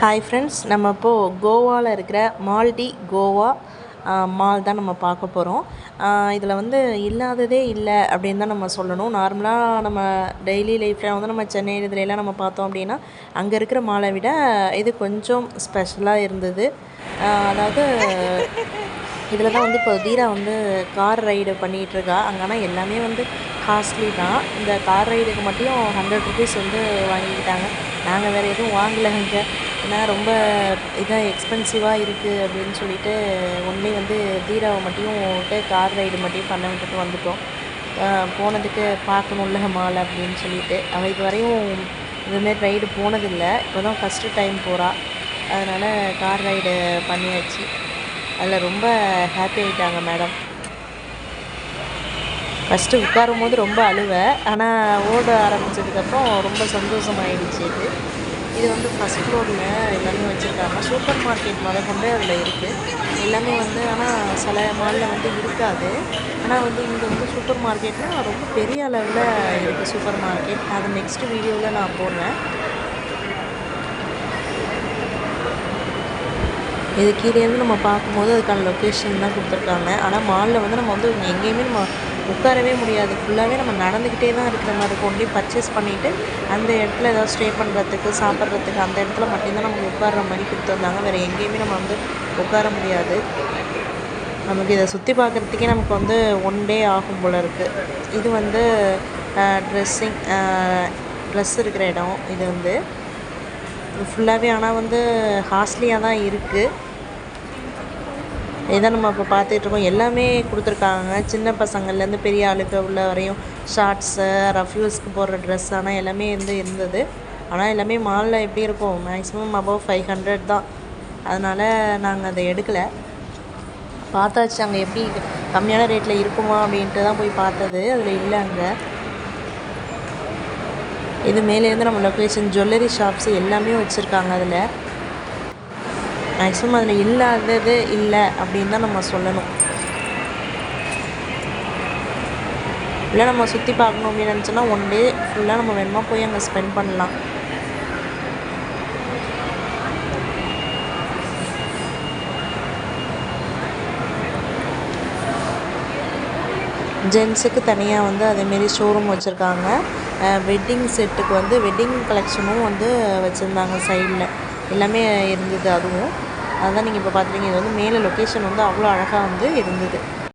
Hi friends நம்ம இப்போது கோவாவில் இருக்கிற மால்டி கோவா மால் தான் நம்ம பார்க்க போகிறோம் இதில் வந்து இல்லாததே இல்லை அப்படின்னு தான் நம்ம சொல்லணும். நார்மலாக நம்ம டெய்லி லைஃப்பில் வந்து நம்ம சென்னை இதில் எல்லாம் நம்ம பார்த்தோம் அப்படின்னா அங்கே இருக்கிற மாலை விட இது கொஞ்சம் ஸ்பெஷலாக இருந்தது. அதாவது இதில் தான் வந்து இப்போ தீரா வந்து கார் ரைடு பண்ணிகிட்ருக்கா அங்கே ஆனால் எல்லாமே வந்து காஸ்ட்லி தான். இந்த கார் ரைடுக்கு மட்டும் ஹண்ட்ரட் ருபீஸ் வந்து வாங்கிக்கிட்டாங்க. நாங்கள் வேறு எதுவும் வாங்கலை அங்கே. ஏன்னா ரொம்ப இதாக எக்ஸ்பென்சிவாக இருக்குது அப்படின்னு சொல்லிட்டு ஒன்லி வந்து தீராவை மட்டும் விட்டு கார் ரைடு மட்டும் பண்ண விட்டுட்டு வந்துட்டோம். போனதுக்கு பார்க்கணும்ல மாலை அப்படின்னு சொல்லிட்டு. அவள் இது வரையும் இதுமாரி ரைடு போனதில்லை. இப்போ தான் ஃபஸ்ட்டு டைம் போகிறா அதனால் கார் ரைடு பண்ணியாச்சு. அதில் ரொம்ப ஹாப்பி ஆகிட்டாங்க மேடம் ஃபஸ்ட்டு உட்காரும் போது ரொம்ப அழுவை. ஆனால் ஓட ஆரம்பித்ததுக்கப்புறம் ரொம்ப சந்தோஷமாயிடுச்சு இது. இது வந்து ஃபஸ்ட் ஃப்ளோரில் எல்லாமே வச்சுருக்காங்க. சூப்பர் மார்க்கெட் முத கொண்டு அதில் இருக்குது எல்லாமே வந்து ஆனால் சில மாலில் வந்து இருக்காது. ஆனால் வந்து இங்கே வந்து சூப்பர் மார்க்கெட்னால் ரொம்ப பெரிய அளவில் இருக்குது சூப்பர் மார்க்கெட் அது நெக்ஸ்ட் வீடியோவில் நான் போடுறேன். இது கீழேருந்து நம்ம பார்க்கும்போது அதுக்கான லொக்கேஷன் தான் கொடுத்துருக்காங்க. ஆனால் மாலில் வந்து நம்ம வந்து எங்கேயுமே நம்ம உட்காரவே முடியாது. ஃபுல்லாகவே நம்ம நடந்துக்கிட்டே தான் இருக்கிற மாதிரி இருக்கும். ஒன்லி பர்ச்சேஸ் பண்ணிவிட்டு அந்த இடத்துல ஏதாவது ஸ்டே பண்ணுறதுக்கு சாப்பிட்றதுக்கு அந்த இடத்துல மட்டும்தான் நமக்கு உட்கார்ற மாதிரி கொடுத்துருந்தாங்க வேறு எங்கேயுமே நம்ம வந்து உட்கார முடியாது. நமக்கு இதை சுற்றி பார்க்குறதுக்கே நமக்கு வந்து ஒன் டே ஆகும் போல் இருக்குது இது வந்து ட்ரெஸ்ஸிங் ட்ரெஸ் இருக்கிற இடம். இது வந்து ஃபுல்லாகவே ஆனால் வந்து ஹாஸ்ட்லியாக தான் இருக்குது இதை நம்ம இப்போ பார்த்துட்ருக்கோம் எல்லாமே கொடுத்துருக்காங்க சின்ன பசங்கள்லேருந்து பெரிய ஆளுக்கு உள்ள வரையும் ஷார்ட்ஸு ரஃப்யூஸ்க்கு போடுற ட்ரெஸ் ஆனால் எல்லாமே வந்து இருந்தது. ஆனால் எல்லாமே மாலில் எப்படி இருக்கும்? மேக்ஸிமம் அபவ் ஃபைவ் ஹண்ட்ரட் தான். அதனால் நாங்கள் அதை எடுக்கலை. பார்த்தாச்சு அங்கே எப்படி கம்மியான ரேட்டில் இருக்குமா அப்படின்ட்டு தான் போய் பார்த்தது. அதில் இல்லை அங்கே. இது மேலேருந்து நம்ம லொக்கேஷன் ஜுவல்லரி ஷாப்ஸ் எல்லாமே வச்சுருக்காங்க அதில். மேக்ஸிமம் அதில் இல்லாதது இல்லை அப்படின்னு தான் நம்ம சொல்லணும். இல்லை நம்ம சுற்றி பார்க்கணும் அப்படின்னு நினச்சோன்னா ஒன் டே ஃபுல்லாக நம்ம வேணுமா போய் அங்கே ஸ்பெண்ட் பண்ணலாம். ஜென்ஸுக்கு தனியாக வந்து அதேமாரி ஷோரூம் வச்சுருக்காங்க. வெட்டிங் செட்டுக்கு வந்து வெட்டிங் கலெக்ஷனும் வந்து வச்சுருந்தாங்க சைடில் எல்லாமே இருந்தது அதுவும். அதுதான் நீங்கள் இப்போ பார்த்துட்டீங்க இது வந்து மேலே லொக்கேஷன் வந்து அவ்வளோ அழகாக வந்து இருந்தது.